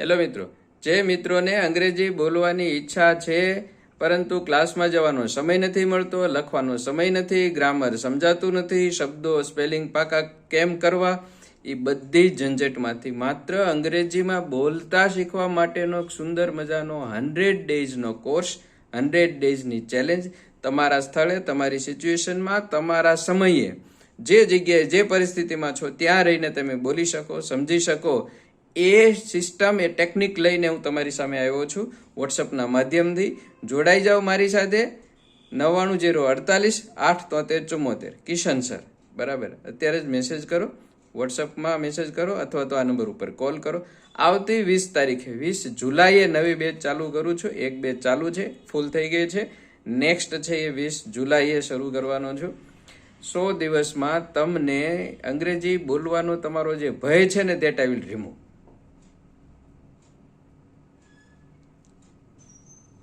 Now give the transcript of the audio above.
Hello મિત્રો. જે મિત્રોને અંગ્રેજી બોલવાની ઈચ્છા છે, પરંતુ ક્લાસમાં જવાનો સમય નથી મળતો, લખવાનો સમય નથી, ગ્રામર સમજાતું નથી, શબ્દો, સ્પેલિંગ પાકા કેમ કરવા, એ બધી ઝંઝટમાંથી માત્ર અંગ્રેજીમાં બોલતા શીખવા માટેનો સુંદર મજાનો હંડ્રેડ ડેઝનો કોર્સ, હંડ્રેડ ડેઝની ચેલેન્જ તમારા સ્થળે, તમારી સિચ્યુએશનમાં, તમારા સમયે. જે જગ્યાએ, જે પરિસ્થિતિમાં છો, ત્યાં રહીને તમે બોલી શકો, સમજી શકો એ સિસ્ટમ એ ટેકનિક લઈને હું તમારી સામે આવ્યો છું વોટ્સઅપના માધ્યમથી. જોડાઈ જાઓ મારી સાથે. નવ્વાણું જીરો અડતાલીસ, આઠ તોતેર ચુમ્મોતેર. કિશન સર, બરાબર. અત્યારે જ મેસેજ કરો. વોટ્સઅપમાં મેસેજ કરો અથવા તો આ નંબર ઉપર કોલ કરો. આવતી વીસ તારીખે, વીસ જુલાઈએ નવી બેચ ચાલુ કરું છું. એક બેચ ચાલુ છે ફૂલ થઈ ગઈ છે. નેક્સ્ટ છે એ વીસ જુલાઈએ શરૂ કરવાનો છું. સો દિવસમાં તમને અંગ્રેજી બોલવાનો તમારો જે ભય છે ને દેટ આઈ વિલ રિમૂવ